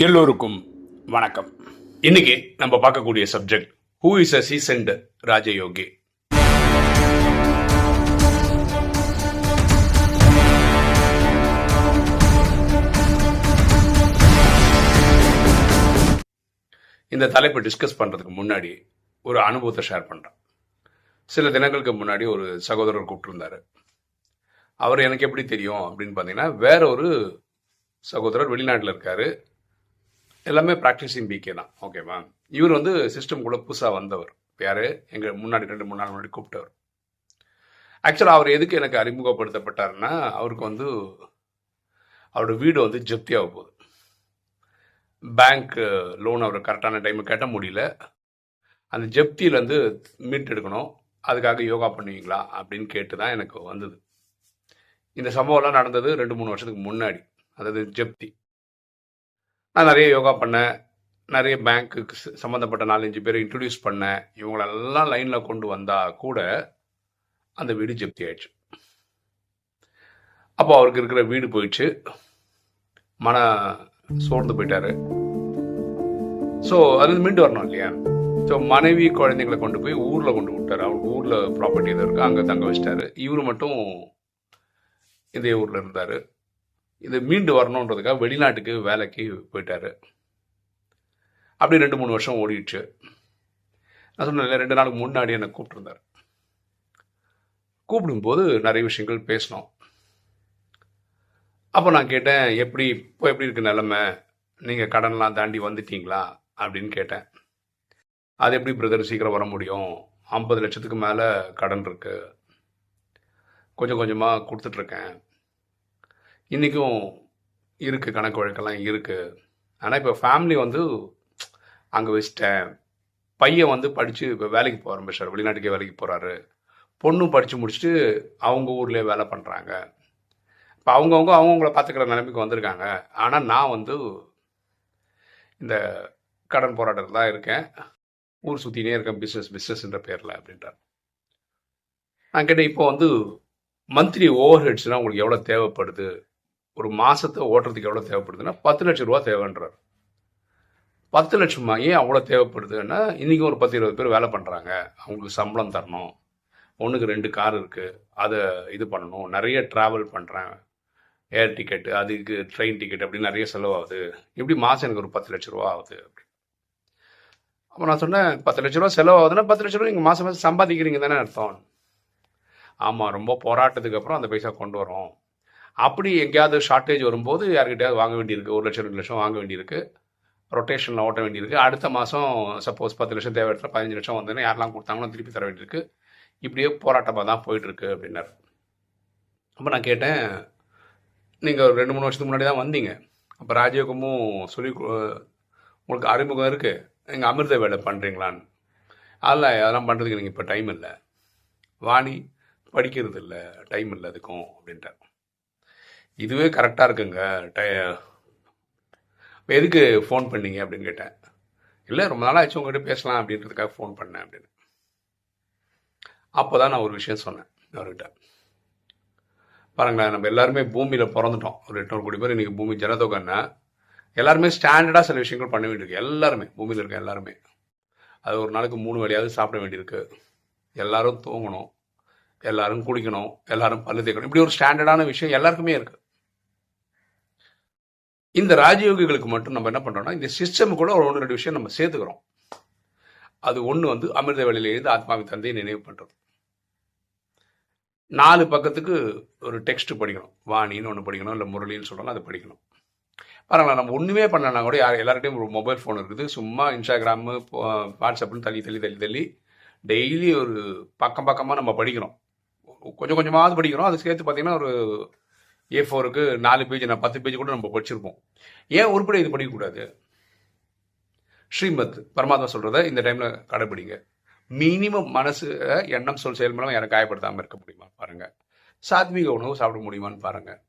எல்லோருக்கும் வணக்கம். இன்னைக்கு நம்ம பார்க்கக்கூடிய subject who is a seasoned Rajayogi? இந்த தலைப்பை டிஸ்கஸ் பண்றதுக்கு முன்னாடி ஒரு அனுபவத்தை ஷேர் பண்றேன். சில தினங்களுக்கு முன்னாடி ஒரு சகோதரர் கூப்பிட்டுருந்தாரு. அவர் எனக்கு எப்படி தெரியும் அப்படின்னு பார்த்தீங்கன்னா வேற ஒரு சகோதரர் வெளிநாட்டில் இருக்காரு. எல்லாமே ப்ராக்டிஸிங் பிகே தான். ஓகேவா இவர் வந்து சிஸ்டம் கூட புதுசாக வந்தவர். யார்? எங்கள் முன்னாடி ரெண்டு மூணு நாள் முன்னாடி கூப்பிட்டவர். ஆக்சுவலாக அவர் எதுக்கு எனக்கு அறிமுகப்படுத்தப்பட்டாருன்னா அவருக்கு வந்து அவரோட வீடு வந்து ஜப்தியாக போகுது. பேங்க் லோன் அவர் கரெக்டான டைமில் கட்ட முடியல. அந்த ஜப்தியிலேருந்து மீட் எடுக்கணும். அதுக்காக யோகா பண்ணுவீங்களா? அப்படின்னு கேட்டு தான் எனக்கு வந்தது. இந்த சம்பவம்லாம் நடந்தது ரெண்டு மூணு வருஷத்துக்கு முன்னாடி. அதாவது ஜப்தி. நான் நிறைய யோகா பண்ணேன். நிறைய பேங்க்குக்கு சம்மந்தப்பட்ட நாலஞ்சு பேரை இன்ட்ரடியூஸ் பண்ணேன். இவங்களெல்லாம் லைனில் கொண்டு வந்தால் கூட அந்த வீடு ஜப்தி ஆயிடுச்சு. அப்போ அவருக்கு இருக்கிற வீடு போயிடுச்சு. மன சோர்ந்து போயிட்டாரு. ஸோ அது மீண்டு வரணும் இல்லையா? ஸோ மனைவி குழந்தைங்களை கொண்டு போய் ஊரில் கொண்டு விட்டார். அவர் ஊரில் ப்ராப்பர்ட்டி எதுவும் இருக்கு. அங்கே தங்க வச்சிட்டாரு. இவர் மட்டும் இதே ஊரில் இருந்தார். இது மீண்டு வரணுன்றதுக்காக வெளிநாட்டுக்கு வேலைக்கு போயிட்டார். அப்படி ரெண்டு மூணு வருஷம் ஓடிடுச்சு. நான் சொன்னேன் ரெண்டு நாளுக்கு முன்னாடி என்னை கூப்பிட்டுருந்தார். கூப்பிடும்போது நிறைய விஷயங்கள் பேசினோம். அப்போ நான் கேட்டேன் எப்படி இப்போ எப்படி இருக்கு நிலமை? நீங்கள் கடன்லாம் தாண்டி வந்துட்டீங்களா? அப்படின்னு கேட்டேன். அது எப்படி பிரதர் சீக்கிரம் வர முடியும். ஐம்பது லட்சத்துக்கு மேலே கடன் இருக்குது கொஞ்சம் கொஞ்சமாக கொடுத்துட்ருக்கேன் இன்றைக்கும் இருக்குது கணக்கு வழக்கெல்லாம் இருக்குது ஆனால் இப்போ ஃபேமிலி வந்து அங்கே வச்சிட்டேன். பையன் வந்து படித்து இப்போ வேலைக்கு போக ஆரம்பிச்சார் வெளிநாட்டுக்கே வேலைக்கு போகிறாரு பொண்ணும் படித்து முடிச்சுட்டு அவங்க ஊர்லேயே வேலை பண்ணுறாங்க இப்போ அவங்கவுங்க அவங்கவுங்கள பார்த்துக்கிற நிலைமைக்கு வந்திருக்காங்க. ஆனால் நான் வந்து இந்த கடன் போராட்டத்தில் தான் இருக்கேன். ஊர் சுற்றினே இருக்கேன் பிஸ்னஸ் பிஸ்னஸ்ன்ற பேரில் அப்படின்றார். நான் கேட்டேன் இப்போ வந்து மந்த்லி ஓவர் ஹெட்ஸ்னால் உங்களுக்கு எவ்வளோ தேவைப்படுது? ஒரு மாதத்தை ஓட்டுறதுக்கு எவ்வளோ தேவைப்படுதுன்னா பத்து லட்சம் ரூபா தேவைன்றார். பத்து லட்சமா? ஏன் அவ்வளோ தேவைப்படுதுன்னா இன்றைக்கி ஒரு பத்து இருபது பேர் வேலை பண்ணுறாங்க அவங்களுக்கு சம்பளம் தரணும். ஒன்றுக்கு ரெண்டு கார் இருக்குது அதை இது பண்ணணும். நிறைய ட்ராவல் பண்ணுறேன் ஏர் டிக்கெட்டு அதுக்கு ட்ரெயின் டிக்கெட் அப்படி நிறைய செலவாகுது. இப்படி மாதம் எனக்கு ஒரு பத்து லட்ச ரூபா ஆகுது அப்படி அப்போ நான் சொன்னேன் பத்து லட்ச ரூபா செலவாகுதுன்னா பத்து லட்ச ரூபா நீங்கள் மாதம் மாதம் சம்பாதிக்கிறீங்க தானே அர்த்தம். ஆமாம் ரொம்ப போராட்டத்துக்கு அப்புறம் அந்த பைசா கொண்டு வரோம். அப்படி எங்கேயாவது ஷார்ட்டேஜ் வரும்போது யார்கிட்டயாவது வாங்க வேண்டியிருக்கு ஒரு லட்சம் ரெண்டு லட்சம் வாங்க வேண்டியிருக்கு. ரொட்டேஷனில் ஓட்ட வேண்டியிருக்கு. அடுத்த மாதம் சப்போஸ் பத்து லட்சம் தேவை இடத்துல பதினஞ்சு லட்சம் வந்ததுன்னா யாரெல்லாம் கொடுத்தாங்களோ திருப்பி தர வேண்டியிருக்கு. இப்படியே போராட்டமாக தான் போயிட்டுருக்கு அப்படின்னாரு. அப்போ நான் கேட்டேன் நீங்கள் ஒரு ரெண்டு மூணு வருஷத்துக்கு முன்னாடி தான் வந்தீங்க. அப்போ ராஜயோகமும் சொல்லி உங்களுக்கு அறிமுகம் இருக்குது நீங்கள் அமிர்த வேலை பண்ணுறீங்களான்னு அதில் அதெல்லாம் பண்ணுறதுக்கு நீங்கள் இப்போ டைம் இல்லை. வாணி படிக்கிறது இல்லை டைம் இல்லை அதுக்கும் அப்படின்ட்டார். இதுவே கரெக்டாக இருக்குங்க. எதுக்கு ஃபோன் பண்ணீங்க அப்படின்னு கேட்டேன். இல்லை ரொம்ப நாளாக ஆச்சு உங்ககிட்ட பேசலாம் அப்படின்றதுக்காக ஃபோன் பண்ணேன் அப்படின்னு. அப்போ தான் நான் ஒரு விஷயம் சொன்னேன் அவர்கிட்ட. பாருங்களேன் நம்ம எல்லாருமே பூமியில் பிறந்துட்டோம். ஒரு எட்நூறு கோடி பேர் இன்றைக்கி பூமி ஜனதொகைன்னா எல்லாருமே ஸ்டாண்டர்டாக சில விஷயங்கள் பண்ண வேண்டியிருக்கு. எல்லாருமே பூமியில் இருக்க எல்லாருமே. அது ஒரு நாளைக்கு மூணு வேலையாவது சாப்பிட வேண்டியிருக்கு. எல்லாரும் தூங்கணும். எல்லாரும் குளிக்கணும். எல்லாரும் பல்லு தேய்க்கணும். இப்படி ஒரு ஸ்டாண்டர்டான விஷயம் எல்லாருக்குமே இருக்குது இந்த ராஜயோகிகளுக்கு மட்டும் நம்ம என்ன பண்ணுறோம்னா இந்த சிஸ்டம் கூட ஒரு ஒன்று ரெண்டு விஷயம் நம்ம சேர்த்துக்கிறோம். அது ஒன்று வந்து அமிர்த வேலையில் இருந்து ஆத்மாவை தந்தையை நினைவு பண்ணுறது நாலு பக்கத்துக்கு ஒரு டெக்ஸ்ட் படிக்கணும். வாணின்னு ஒன்று படிக்கணும் இல்லை முரளின்னு சொல்லணும் அதை படிக்கணும். பாருங்களேன் நம்ம ஒன்றுமே பண்ணலனா கூட யார் எல்லார்ட்டையும் ஒரு மொபைல் ஃபோன் இருக்குது. சும்மா இன்ஸ்டாகிராமு வாட்ஸ்அப்னு தள்ளி தள்ளி தள்ளி தள்ளி டெய்லி ஒரு பக்கம் பக்கமாக நம்ம படிக்கிறோம். கொஞ்சம் கொஞ்சமாவது படிக்கிறோம். அது சேர்த்து பார்த்தீங்கன்னா ஒரு ஏ ஃபோருக்கு நாலு பேஜ் நான் பத்து பேஜ் கூட நம்ம படிச்சிருப்போம். ஏன் உருப்படி இது படிக்கக்கூடாது? ஸ்ரீமத் பரமாத்மா சொல்கிறத இந்த டைமில் கடைபிடிங்க மினிமம் மனசு எண்ணம் சொல் செயல் மூலம் எனக்கு காயப்படுத்தாமல் இருக்க முடியுமா? பாருங்கள் சாத்மீக உணவு சாப்பிட முடியுமான்னு பாருங்கள்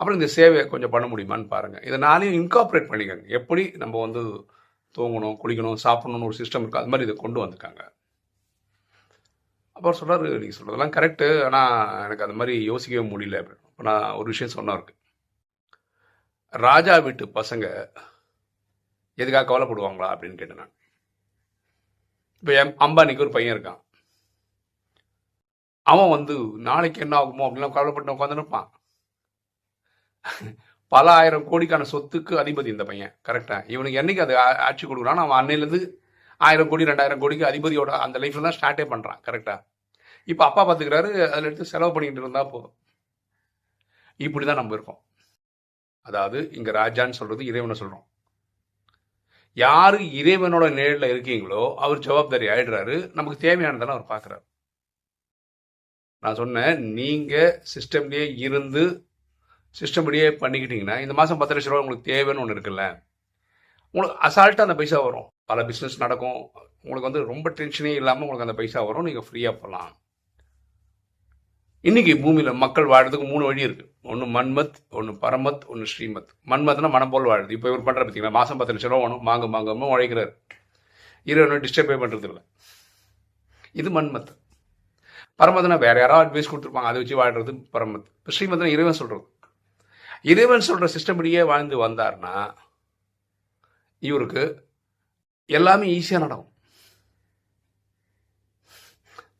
அப்புறம் இந்த சேவை கொஞ்சம் பண்ண முடியுமான்னு பாருங்கள் இதை நாளையும் இன்கார்பரேட் பண்ணிக்கோங்க. எப்படி நம்ம வந்து தூங்கணும் குளிக்கணும் சாப்பிடணும்னு ஒரு சிஸ்டம் இருக்குது அது மாதிரி இதை கொண்டு வந்திருக்காங்க. அவர் சொல்றாரு நீங்கள் சொல்கிறதெல்லாம் கரெக்டு ஆனால் எனக்கு அது மாதிரி யோசிக்கவே முடியல. அப்படின்னு அப்போ நான் ஒரு விஷயம் சொன்னாருக்கு ராஜா வீட்டு பசங்க எதுக்காக கவலைப்படுவாங்களா அப்படின்னு கேட்டேன் நான். இப்போ எம் அம்பானிக்கு ஒரு பையன் இருக்கான். அவன் வந்து நாளைக்கு என்ன ஆகுமோ அப்படிலாம் கவலைப்பட்டு உட்காந்துருப்பான் பல ஆயிரம் கோடிக்கான சொத்துக்கு அதிபதி இந்த பையன். கரெக்டா இவனுக்கு என்னைக்கு அது ஆட்சி கொடுக்குறான் அவன் அன்னையிலேருந்து ஆயிரம் கோடி ரெண்டாயிரம் கோடிக்கு அதிபதியோட அந்த லைஃப்ல தான் ஸ்டார்ட்டே பண்றான் கரெக்டா இப்போ அப்பா பார்த்துக்கிறாரு அதில் எடுத்து செலவு பண்ணிக்கிட்டு இருந்தா போதும். இப்படி தான் நம்ம இருக்கோம். அதாவது இங்க ராஜான்னு சொல்றது இறைவனை சொல்றோம். யாரு இறைவனோட நிழல்ல இருக்கீங்களோ அவர் ஜவாப்தாரி ஆயிடுறாரு. நமக்கு தேவையானதெல்லாம் அவர் பார்க்குறாரு நான் சொன்னேன் நீங்கள் சிஸ்டம்லேயே இருந்து சிஸ்டம்படியே பண்ணிக்கிட்டீங்கன்னா இந்த மாதம் பத்து லட்ச ரூபா உங்களுக்கு தேவைன்னு ஒன்று இருக்குல்ல? உங்களுக்கு அசால்ட்டாக அந்த பைசா வரும். பல பிஸ்னஸ் நடக்கும். உங்களுக்கு வந்து ரொம்ப டென்ஷனே இல்லாமல் உங்களுக்கு அந்த பைசா வரும். நீங்கள் ஃப்ரீயாக போகலாம் இன்றைக்கி பூமியில் மக்கள் வாழறதுக்கு மூணு வழி இருக்குது ஒன்று மன்மத் ஒன்று பரமத் ஒன்று ஸ்ரீமத். மன்மத்னா மனம் போல் வாழுது இப்போ இவர் பண்ணுற பார்த்தீங்களா மாதம் பத்து லட்ச ரூபா வேணும். மாங்க மாங்காம உழைக்கிறாரு. இறைவனை டிஸ்டர்பே பண்ணுறது இல்லை இது மன்மத். பரமத்னா வேறு யாராவது அட்வைஸ் கொடுத்துருப்பாங்க. அதை வச்சு வாழ்கிறது பரமத். இப்போ ஸ்ரீமத்னா இறைவன் சொல்கிறது இறைவன் சொல்கிற சிஸ்டம்படியே வாழ்ந்து வந்தார்னா இவருக்கு எல்லாமே ஈஸியாக நடக்கும்.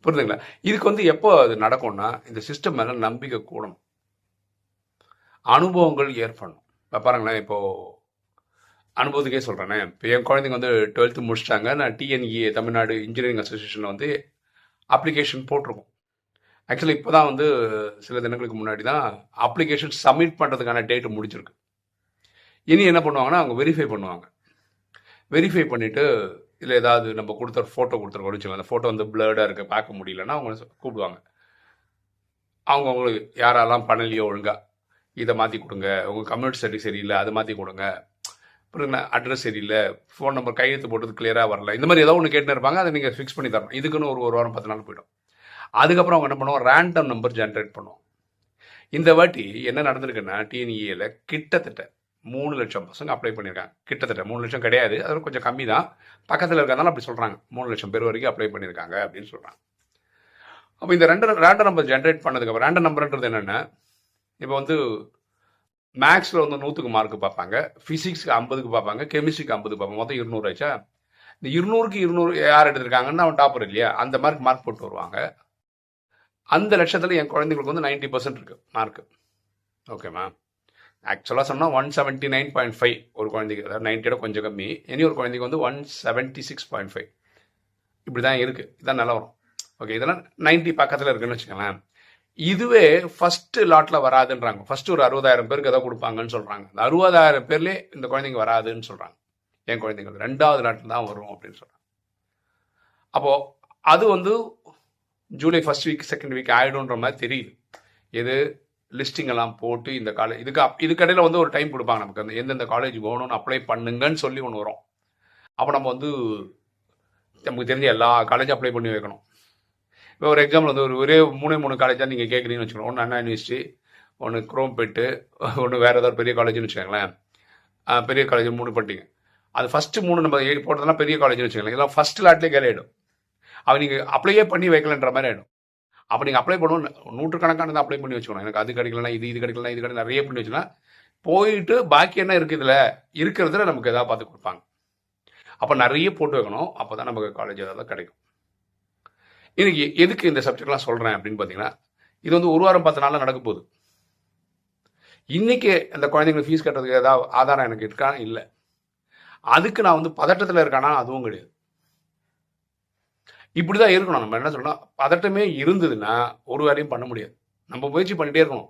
புரியுதுங்களா? இதுக்கு வந்து எப்போ அது நடக்கும்னா இந்த சிஸ்டம் மேல நம்பிக்கை கூடணும். அனுபவங்கள் ஏற்படணும். இப்போ பாருங்களேன் இப்போ அனுபவத்துக்கே சொல்கிறேனே இப்போ என் குழந்தைங்க வந்து டுவெல்த்து முடிச்சிட்டாங்க. நான் டிஎன்இஏ தமிழ்நாடு இன்ஜினியரிங் அசோசியேஷனில் வந்து அப்ளிகேஷன் போட்டிருக்கோம். ஆக்சுவலி இப்போ தான் வந்து சில தினங்களுக்கு முன்னாடி தான் அப்ளிகேஷன் சப்மிட் பண்ணுறதுக்கான டேட்டு முடிஞ்சிருக்கு. இனி என்ன பண்ணுவாங்கன்னா அவங்க வெரிஃபை பண்ணுவாங்க. வெரிஃபை பண்ணிவிட்டு இல்லை ஏதாவது நம்ம கொடுத்த ஃபோட்டோ கொடுத்துருக்கோம். வச்சுக்கோங்க அந்த ஃபோட்டோ வந்து பிளர்டாக இருக்க பார்க்க முடியலன்னா அவங்க கூப்பிடுவாங்க. அவங்க அவங்களுக்கு யாரெல்லாம் பண்ணலையோ ஒழுங்காக இதை மாற்றி கொடுங்க. உங்கள் கம்யூனிட்டி சர்டி சரியில்லை அதை மாற்றி கொடுங்க. அப்புறம் அட்ரஸ் சரியில்லை ஃபோன் நம்பர் கையெழுத்து போட்டது கிளியராக வரல. இந்த மாதிரி ஏதோ ஒன்று கேட்டுன்னு இருப்பாங்க அதை நீங்கள் ஃபிக்ஸ் பண்ணி தரணும். இதுக்குன்னு ஒரு ஒரு வாரம் பத்து நாள் போயிடும். அதுக்கப்புறம் அவங்க என்ன பண்ணுவோம் ரேண்டம் நம்பர் ஜென்ரேட் பண்ணுவோம் இந்த வாட்டி என்ன நடந்திருக்குன்னா டிஎன்இஏல கிட்டத்தட்ட மூணு லட்சம் பசங்க அப்ளை பண்ணியிருக்காங்க. கிட்டத்தட்ட மூணு லட்சம் கிடையாது. அது கொஞ்சம் கம்மி தான் பக்கத்தில் இருக்கிறதால அப்படி சொல்கிறாங்க மூணு லட்சம் பேர் வரைக்கும் அப்ளை பண்ணியிருக்காங்க அப்படின்னு சொல்கிறாங்க அப்போ இந்த ரெண்டு ரேண்டம் நம்பர் ஜென்ரேட் பண்ணதுக்கப்புறம் ரேண்டம் நம்பர்ன்றது என்னென்ன இப்போ வந்து மேக்ஸில் வந்து நூற்றுக்கு மார்க் பார்ப்பாங்க. ஃபிசிக்ஸ்க்கு ஐம்பதுக்கு பார்ப்பாங்க. கெமிஸ்ட்ரிக்கு ஐம்பதுக்கு பார்ப்பாங்க. மொத்தம் இருநூறு ஆச்சா இந்த இருநூறுக்கு இருநூறு யார் எடுத்திருக்காங்கன்னு அவன் டாப்பர் இல்லையா? அந்த மார்க் மார்க் போட்டு வருவாங்க. அந்த லட்சத்தில் என் குழந்தைங்களுக்கு வந்து நைன்ட்டி பர்சன்ட் இருக்குது மார்க் ஓகேம்மா ஆக்சுவலாக சொன்னால் one seventy nine point five ஒரு குழந்தைக்கு. அதாவது நைன்ட்டியோட கொஞ்சம் கம்மி. இனி ஒரு குழந்தைக்கு வந்து one seventy six point five இப்படி தான் இருக்குது இதான் நிலவரம். ஓகே இதெல்லாம் நைன்ட்டி பக்கத்தில் இருக்குன்னு வச்சுக்கோங்களேன். இதுவே ஃபஸ்ட்டு லாட்டில் வராதுன்றாங்க. ஃபஸ்ட்டு ஒரு அறுபதாயிரம் பேருக்கு ஏதோ கொடுப்பாங்கன்னு சொல்கிறாங்க அந்த அறுபதாயிரம் பேர்லேயே இந்த குழந்தைங்க வராதுன்னு சொல்கிறாங்க என் குழந்தைங்க? ரெண்டாவது லாட்டில் தான் வரும் அப்படின்னு சொல்கிறாங்க அப்போது அது வந்து July first week second week ஆகிடும்ன்ற மாதிரி தெரியுது எது? லிஸ்டிங் எல்லாம் போட்டு இந்த காலேஜ் இதுக்கு அப்- இதுக்கடையில் வந்து ஒரு டைம் கொடுப்பாங்க நமக்கு. அந்த எந்தெந்த காலேஜ் போகணும்னு அப்ளை பண்ணுங்கன்னு சொல்லி ஒன்று வரும். அப்போ நம்ம வந்து நமக்கு தெரிஞ்ச எல்லா காலேஜும் அப்ளை பண்ணி வைக்கணும். இப்போ ஒரு எக்ஸாம்பிள் வந்து ஒரு ஒரே மூணே மூணு காலேஜாக நீங்கள் கேட்குறீங்கன்னு வச்சுக்கோங்க. ஒன்று அண்ணா யூனிவர்சிட்டி ஒன்று குரோம்பேட்டு ஒன்று வேறு ஏதாவது பெரிய காலேஜ்னு வச்சுக்கோங்களேன். பெரிய காலேஜ் மூணு பட்டிங்க அது ஃபஸ்ட்டு மூணு நம்ம ஏ- போட்டதெல்லாம் பெரிய காலேஜ்னு வச்சுக்கோங்களேன். இதெல்லாம் ஃபஸ்ட் லாட்லேயே கேலி ஆகிடும் அவன் நீங்கள் அப்ளையே பண்ணி வைக்கலன்ற மாதிரி ஆகிடும் அப்போ நீங்கள் அப்ளை பண்ணணும். நூற்றுக்கணக்கானது அப்ளை பண்ணி வச்சுக்கணும். எனக்கு அது கிடைக்கலனா இது இது கிடைக்கலனா இது கிடைக்கல நிறைய பண்ணி வச்சுன்னா போயிட்டு பாக்கி என்ன இருக்குது இதில் இருக்கிறதுல நமக்கு எதாவது பார்த்து கொடுப்பாங்க. அப்போ நிறைய போட்டு வைக்கணும். அப்போ தான் நமக்கு காலேஜ் ஏதாவது கிடைக்கும். இன்னைக்கு எதுக்கு இந்த சப்ஜெக்ட்லாம் சொல்கிறேன் அப்படின்னு பார்த்தீங்கன்னா இது வந்து ஒரு வாரம் பத்து நாளில் நடக்க போகுது. இன்றைக்கி அந்த குழந்தைங்களுக்கு ஃபீஸ் கட்டுறதுக்கு ஏதாவது ஆதாரம் எனக்கு இருக்கா? இல்லை. அதுக்கு நான் வந்து பதட்டத்தில் இருக்கானா? அதுவும் கிடையாது. இப்படி தான் இருக்கணும். நம்ம என்ன சொல்லணும்? பதட்டமே இருந்ததுன்னா ஒரு வேலையும் பண்ண முடியாது. நம்ம முயற்சி பண்ணிகிட்டே இருக்கணும்.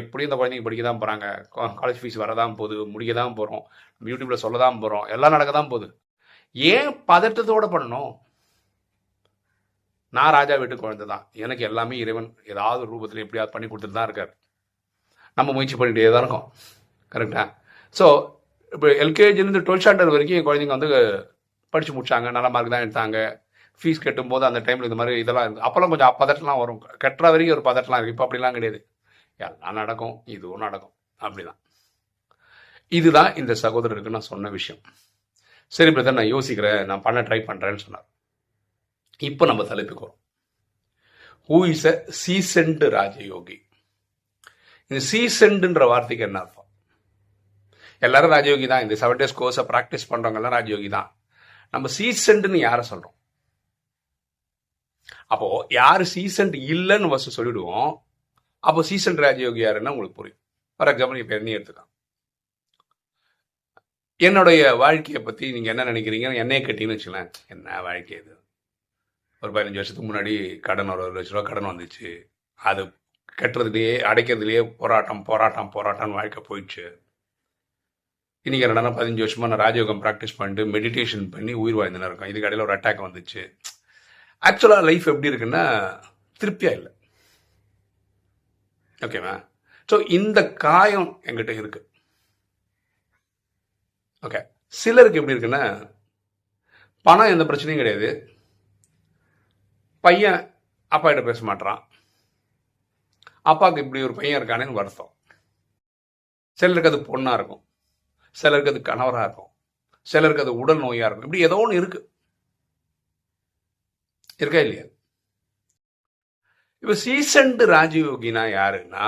எப்படியும் இந்த குழந்தைங்க படிக்க தான் போகிறாங்க காலேஜ் ஃபீஸ் வரதான் போகுது. முடிக்க தான் போகிறோம் யூடியூப்பில் சொல்ல தான் போகிறோம் எல்லாம் நடக்க தான் போகுது. ஏன் பதட்டத்தோட பண்ணணும்? நான் ராஜா வீட்டு குழந்தை தான் எனக்கு எல்லாமே இறைவன் ஏதாவது ரூபத்தில் எப்படியாவது பண்ணி கொடுத்துட்டு தான் இருக்கார். நம்ம முயற்சி பண்ணிகிட்டே தான் இருக்கோம். கரெக்டா ஸோ இப்போ எல்கேஜிலேருந்து டுவெல்த் ஸ்டாண்டர்ட் வரைக்கும் என் குழந்தைங்க வந்து படித்து முடிச்சாங்க. நல்ல மார்க் தான் எடுத்தாங்க. ஃபீஸ் கட்டும்போது அந்த டைமில் இந்த மாதிரி இதெல்லாம் இருக்குது அப்போல்லாம் கொஞ்சம் பதட்டலாம் வரும். கட்டுற வரைக்கும் ஒரு பதட்டலாம் இருக்குது இப்போ அப்படிலாம் கிடையாது. எல்லாம் நடக்கும். இதுவும் நடக்கும். அப்படிதான். இதுதான் இந்த சகோதரருக்கு நான் சொன்ன விஷயம். சரி பிரதர் நான் யோசிக்கிறேன். நான் பண்ண ட்ரை பண்ணுறேன்னு சொன்னார். இப்போ நம்ம தலைப்புக்கு வரும். Who is a seasoned Rajayogi? இந்த சீசன்டுன்ற வார்த்தைக்கு என்ன அர்த்தம்? எல்லாரும் ராஜயோகி தான் இந்த செவன் டேஸ் கோர்ஸை ப்ராக்டிஸ் பண்ணுறவங்க எல்லாம் ராஜயோகி தான் நம்ம சீசன்ட்னு யாரை சொல்கிறோம் அப்போ யார் சீசன்ட் இல்லைன்னு ஃபர்ஸ்ட் சொல்லிடுவோம். அப்போ சீசன் ராஜயோகி யாருன்னா உங்களுக்கு புரியும்? ஃபார் எக்ஸாம்பிள் இப்போ என்ன எடுத்துக்கலாம். என்னுடைய வாழ்க்கையை பற்றி நீங்கள் என்ன நினைக்கிறீங்க? என்னையே கேட்டிங்கன்னு வச்சுக்கலாம் என்ன வாழ்க்கை இது? ஒரு பதினஞ்சு வருஷத்துக்கு முன்னாடி கடன் ஒரு ஒரு லட்ச ரூபா கடன் வந்துச்சு. அது கட்டுறதுலேயே அடைக்கிறதுலேயே போராட்டம் போராட்டம் போராட்டம் வாழ்க்கை போயிடுச்சு. இன்னைக்கு என்னடா பதினஞ்சு வருஷமா நான் ராஜயோகம் ப்ராக்டிஸ் பண்ணிட்டு மெடிடேஷன் பண்ணி உயிர் வாழ்ந்துன்னு இருக்கேன். இதுக்கு இடையில ஒரு அட்டாக் வந்துச்சு. ஆக்சுவலாக லைஃப் எப்படி இருக்குன்னா திருப்தியாக இல்லை. ஓகேவா ஸோ இந்த காயம் எங்கிட்ட இருக்கு. ஓகே சிலருக்கு எப்படி இருக்குன்னா பணம் எந்த பிரச்சனையும் கிடையாது. பையன் அப்பா கிட்ட பேச மாட்டான் அப்பாவுக்கு இப்படி ஒரு பையன் இருக்கானேன்னு வருத்தம். சிலருக்கு அது பொண்ணாக இருக்கும். சிலருக்கு அது கணவராக இருக்கும். சிலருக்கு அது உடல் நோயாக இருக்கும். இப்படி ஏதோ ஒன்று இருக்குது இருக்கா இல்லையா? இப்போ சீசன்டு ராஜயோகினா யாருன்னா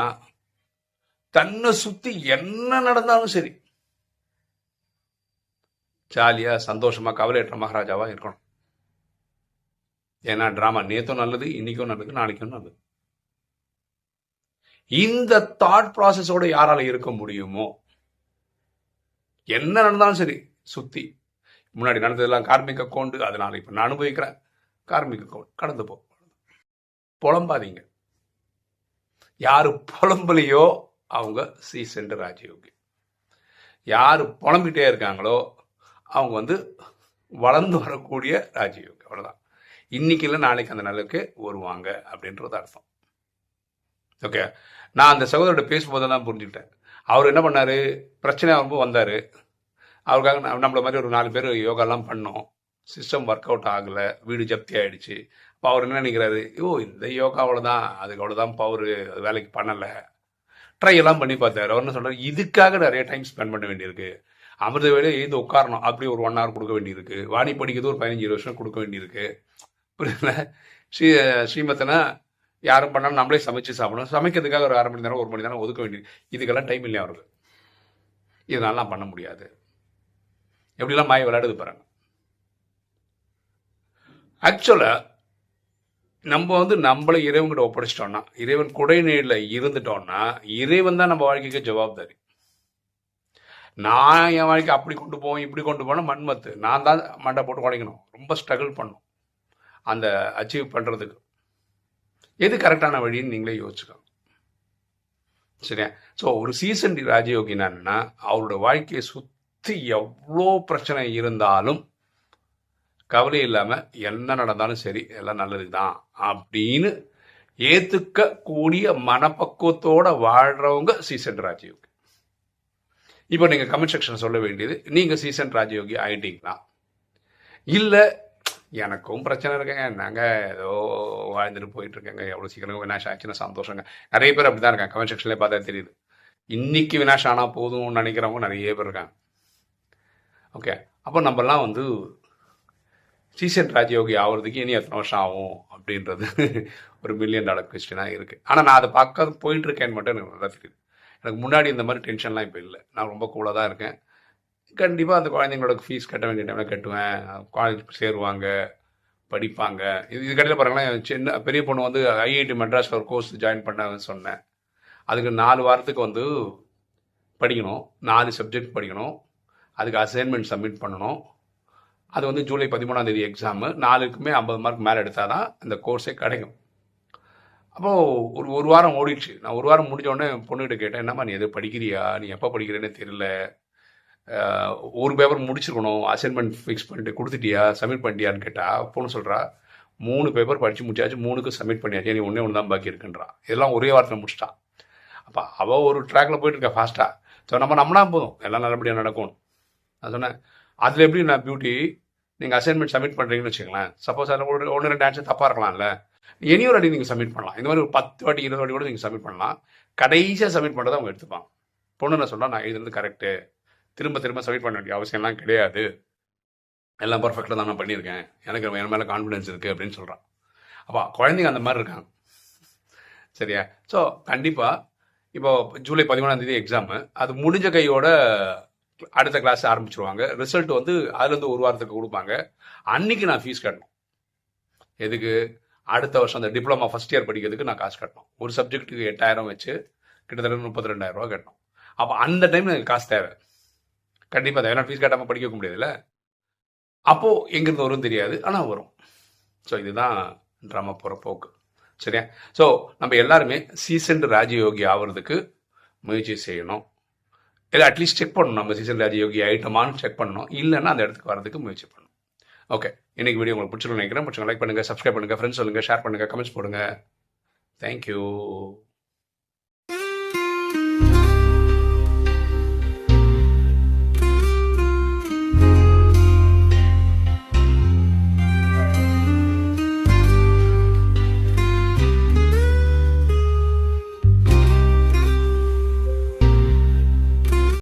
தன்னை சுத்தி என்ன நடந்தாலும் சரி ஜாலியா சந்தோஷமா கவலையற்ற மகாராஜாவா இருக்கணும். ஏன்னா டிராமா நேத்தும் நல்லது இன்னைக்கும் நல்லது நாளைக்கும் நல்லது. இந்த தாட் ப்ராசஸோட யாரால இருக்க முடியுமோ என்ன நடந்தாலும் சரி சுத்தி. முன்னாடி நடந்ததெல்லாம் கார்மிக் அக்கௌண்ட் அதனால இப்ப நான் அனுபவிக்கிறேன் கார்மிக அக்கௌண்ட் கடந்து போ. புலம்பாதீங்க. யாரு புலம்பலையோ அவங்க சீசன்ட் ராஜயோகி. யாரு புலம்பிட்டே இருக்காங்களோ அவங்க வந்து வளர்ந்து வரக்கூடிய ராஜயோகி. அவ்வளோதான் இன்னைக்கு இல்லை நாளைக்கு அந்த நிலைக்கு வருவாங்க அப்படின்றது அர்த்தம். ஓகே? நான் அந்த சகோதரோட பேசும்போதெல்லாம் புரிஞ்சுக்கிட்டேன். அவர் என்ன பண்ணாரு? பிரச்சனை வரும்போது வந்தார். அவருக்காக நம்மளை நம்மள மாதிரி ஒரு நாலு பேர் யோகாலாம் பண்ணோம். சிஸ்டம் ஒர்க் அவுட் ஆகலை வீடு ஜப்தி ஆகிடுச்சு இப்போ அவர் என்ன நினைக்கிறாரு? ஓ இந்த யோகா அவ்வளோதான் அதுக்கு அவ்வளோதான் பவர் வேலைக்கு பண்ணலை. ட்ரை எல்லாம் பண்ணி பார்த்தாரு. அவர் என்ன சொல்கிறார் இதுக்காக நிறைய டைம் ஸ்பெண்ட் பண்ண வேண்டியிருக்கு. அமிர்த வேலையை எழுந்து உட்காரணும். அப்படி ஒரு ஒன் ஹவர் கொடுக்க வேண்டியிருக்கு. வாணி படிக்கிறது ஒரு பதினஞ்சு இருபது வருஷம் கொடுக்க வேண்டியிருக்கு. புரியல ஸ்ரீ ஸ்ரீமத்தனா யாரும் பண்ணாலும் நம்மளே சமைச்சு சாப்பிடணும். சமைக்கிறதுக்காக ஒரு அரை மணி நேரம் ஒரு மணி நேரம் ஒதுக்க வேண்டியது. இதுக்கெல்லாம் டைம் இல்லையா அவருக்கு? இதனாலாம் பண்ண முடியாது. எப்படிலாம் மாய விளையாடுது பாருங்க. ஆக்சுவலாக நம்ம வந்து நம்மளை இறைவன்கிட்ட ஒப்படைச்சிட்டோம்னா இறைவன் குடைநீரில் இருந்துட்டோம்னா இறைவன் தான் நம்ம வாழ்க்கைக்கு ஜவாப்தாரி. நான் என் வாழ்க்கை அப்படி கொண்டு போவேன் இப்படி கொண்டு போனால் மண்மத்து நான் தான் மண்டை போட்டு குடைக்கணும். ரொம்ப ஸ்ட்ரகிள் பண்ணும். அந்த அச்சீவ் பண்ணுறதுக்கு எது கரெக்டான வழின்னு நீங்களே யோசிச்சுக்கோங்க. சரியா? ஸோ ஒரு சீசன் ராஜயோகி என்னன்னா அவரோட வாழ்க்கையை சுற்றி எவ்வளோ பிரச்சனை இருந்தாலும் கவலை இல்லாமல் என்ன நடந்தாலும் சரி எல்லாம் நல்லது தான் அப்படின்னு ஏற்றுக்கக்கூடிய கூடிய மனப்பக்குவத்தோட வாழ்றவங்க சீசன் ராஜயோகி. இப்போ நீங்கள் கமெண்ட் செக்ஷன் சொல்ல வேண்டியது நீங்கள் சீசன் ராஜயோகி ஆயிட்டீங்களா? இல்லை எனக்கும் பிரச்சனை இருக்குங்க. நாங்கள் ஏதோ வாழ்ந்துட்டு போயிட்டுருக்கேங்க. எவ்வளோ சீக்கிரம் வினாஷ் ஆச்சுன்னா சந்தோஷங்க. நிறைய பேர் அப்படிதான் இருக்காங்க. கமெண்ட் செக்ஷன்லேயே பார்த்தா தெரியுது. இன்னைக்கு வினாஷ் ஆனால் போதும்னு நினைக்கிறவங்க நிறைய பேர் இருக்காங்க. ஓகே அப்போ நம்மலாம் வந்து சீசன் ராஜயோகி ஆகிறதுக்கு இனி எத்தனை வருஷம் ஆகும் அப்படின்றது ஒரு மில்லியன் டாலர் கொஸ்டினாக இருக்குது ஆனால் நான் அதை பார்க்க போயிட்டு இருக்கேன்னு மட்டும் எனக்கு நல்லா தெரியுது எனக்கு முன்னாடி இந்த மாதிரி டென்ஷன்லாம் இப்போ இல்லை. நான் ரொம்ப கூலாக தான் இருக்கேன். கண்டிப்பாக அந்த குழந்தைங்களோட ஃபீஸ் கட்ட வேண்டிய டைமில் கட்டுவேன். காலேஜ் சேருவாங்க படிப்பாங்க. இது இதுக்கடையில் பாருங்களேன் சின்ன பெரிய பொண்ணு வந்து ஐஐடி மெட்ராஸில் ஒரு கோர்ஸ் ஜாயின் பண்ணாங்கன்னு சொன்னேன். அதுக்கு நாலு வாரத்துக்கு வந்து படிக்கணும். நாலு சப்ஜெக்ட் படிக்கணும். அதுக்கு அசைன்மெண்ட் சப்மிட் பண்ணணும். அது வந்து ஜூலை பதிமூணாம் தேதி எக்ஸாமு நாலுக்குமே ஐம்பது மார்க் மேலே எடுத்தால் தான் இந்த கோர்ஸே கிடைக்கும். அப்போது ஒரு ஒரு வாரம் ஓடிடுச்சு. நான் ஒரு வாரம் முடிஞ்சோடனே பொண்ணுகிட்ட கேட்டேன் என்னம்மா நீ எது படிக்கிறியா? நீ எப்போ படிக்கிறேன்னு தெரியல. ஒரு பேப்பர் முடிச்சிருக்கணும். அசைன்மெண்ட் ஃபிக்ஸ் பண்ணிட்டு கொடுத்துட்டியா? சப்மிட் பண்ணிட்டியான்னு கேட்டால் பொண்ணு சொல்கிறா மூணு பேப்பர் படித்து முடிச்சாச்சு மூணுக்கு சப்மிட் பண்ணியாச்சு. நீ ஒன்றே ஒன்று தான் பாக்கி இருக்குன்றான் இதெல்லாம் ஒரே வாரத்தில் முடிச்சிட்டா அப்போ அவள் ஒரு ட்ராக்ல போயிட்டு இருக்கா ஃபாஸ்ட்டாக ஸோ நம்ம நம்மனா போதும். எல்லாம் நல்லபடியாக நடக்கும் நான் சொன்னேன் அதில் எப்படி நான் பியூட்டி நீங்கள் அசைன்மெண்ட் சப்மிட் பண்ணுறீங்கன்னு வச்சுக்கலாம் சப்போஸ் அதில் ஒரு ஒன்று ரெண்டு ஆன்சர் தப்பாக இருக்கலாம்ல. இனி ஒரு வாட்டி நீங்கள் சப்மிட் பண்ணலாம். இந்த மாதிரி ஒரு பத்து வாட்டி இருபது வாட்டி கூட நீங்கள் சப்மிட் பண்ணலாம். கடைசியாக சப்மிட் பண்ணுறதை அவங்க எடுத்துப்பான் பொண்ணு நான் சொன்னால் நான் எழுதுறது கரெக்டு திரும்ப திரும்ப சப்மிட் பண்ண வேண்டிய அவசியம்லாம் கிடையாது. எல்லாம் பர்ஃபெக்டாக தான் நான் பண்ணியிருக்கேன். எனக்கு என் மேலே கான்ஃபிடன்ஸ் இருக்குது அப்படின்னு சொல்கிறான் அப்போ குழந்தைங்க அந்த மாதிரி இருக்காங்க. சரியா? ஸோ கண்டிப்பாக இப்போ ஜூலை பதிமூணாம் தேதி எக்ஸாமு அது முடிஞ்ச கையோட அடுத்த கிளாஸ் ஆரம்பிச்சிருவாங்க. ரிசல்ட் வந்து அதுலேருந்து ஒரு வாரத்துக்கு கொடுப்பாங்க. அன்னைக்கு நான் ஃபீஸ் கட்டணும். எதுக்கு? அடுத்த வருஷம் அந்த டிப்ளமா ஃபர்ஸ்ட் இயர் படிக்கிறதுக்கு நான் காசு கட்டணும். ஒரு சப்ஜெக்ட்டுக்கு எட்டாயிரம் வச்சு கிட்டத்தட்ட முப்பத்தி ரெண்டாயிரம் ரூபா கட்டணும். அப்போ அந்த டைம் எனக்கு காசு தேவை. கண்டிப்பாக தேவை. ஃபீஸ் கட்டாமல் படிக்க முடியாதுல்ல. அப்போது எங்கேருந்து வரும் தெரியாது. ஆனால் வரும். ஸோ இதுதான் ட்ராமா போகிற போக்கு. சரியா? ஸோ நம்ம எல்லாருமே சீசன்டு ராஜயோகி ஆகிறதுக்கு முயற்சி செய்யணும். இல்லை அட்லீஸ்ட் செக் பண்ணணும். நம்ம சீசன் ராஜயோகி ஐட்டமானு செக் பண்ணணும். இல்லைன்னா அந்த இடத்துக்கு வரதுக்கு முயற்சி பண்ணணும். ஓகே இன்னைக்கு வீடியோ உங்களுக்கு பிடிச்சிருக்கும் நினைக்கிறேன். பிடிச்சிங்க லைக் பண்ணுங்கள் சப்ஸ்கிரைப் பண்ணுங்கள் ஃப்ரெண்ட்ஸ் சொல்லுங்கள் ஷேர் பண்ணுங்கள் கமெண்ட்ஸ் போடுங்க. தேங்க்யூ